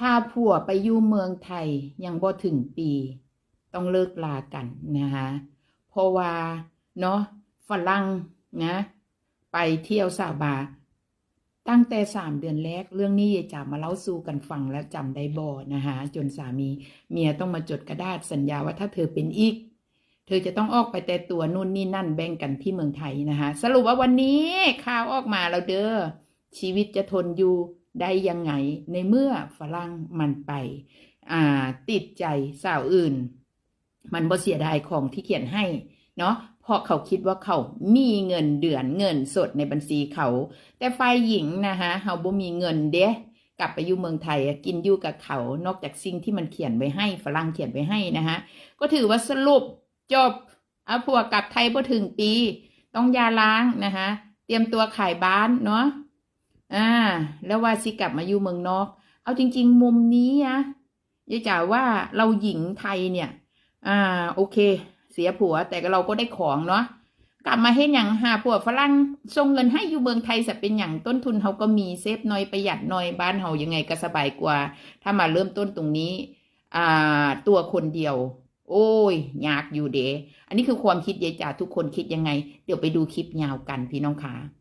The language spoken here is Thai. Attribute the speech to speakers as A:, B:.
A: พาผัวไปอยู่เมืองไทยยังบ่ถึงปี ต้องเลิกลากันนะคะเพราะว่าเนาะฝรั่งนะ ไปเที่ยวซาบา ตั้งแต่สามเดือนแรก เรื่องนี้ยายจ๋ามาเล่าสู่กันฟังแล้วจำได้บ่นะคะจนสามีเมียต้องมาจดกระดาษสัญญาว่าถ้าเธอเป็นอีก เธอจะต้องออกไปแต่ตัวนู่นนี่นั่นแบ่งกันที่เมืองไทยนะคะสรุปว่าวันนี้ข่าวออกมาแล้วเด้อชีวิตจะทนอยู่ ได้ยังไงในเมื่อฝรั่งมันไปอ่าติดใจสาวอื่น มันบ่เสียดายของที่เขียนให้เนาะเพราะเขาคิดว่าเขามีเงินเดือนเงินสดในบัญชีเขา แต่ฝ่ายหญิงนะคะเขาบ่มีเงินเด้กลับไปอยู่เมืองไทยกินอยู่กับเขานอกจากสิ่งที่มันเขียนไว้ให้ฝรั่งเขียนไว้ให้นะคะก็ถือว่าสรุปจบเอาผัวกลับไทยพอถึงปี ต้องยาล้างนะคะเตรียมตัวขายบ้านเนาะ อ่า แล้วว่าสิกลับมาอยู่เมืองนอก เอาจริง ๆ มุมนี้นะยายจ๋าว่าเราหญิงไทยเนี่ย อ่า โอเค เสียผัวแต่เราก็ได้ของเนาะกลับมาเฮ็ดหยังหาผัวฝรั่งส่งเงินให้อยู่เมืองไทยจะเป็นอย่างต้นทุนเขาก็มีเซฟน้อยประหยัดน้อยบ้านเฮายังไงก็สบายกว่า ถ้ามาเริ่มต้นตรงนี้ อ่า ตัวคนเดียว โอ้ยยากอยู่เดอันนี้คือความคิดยายจ๋าทุกคนคิดยังไง เดี๋ยวไปดูคลิปยาวกันพี่น้องค่ะ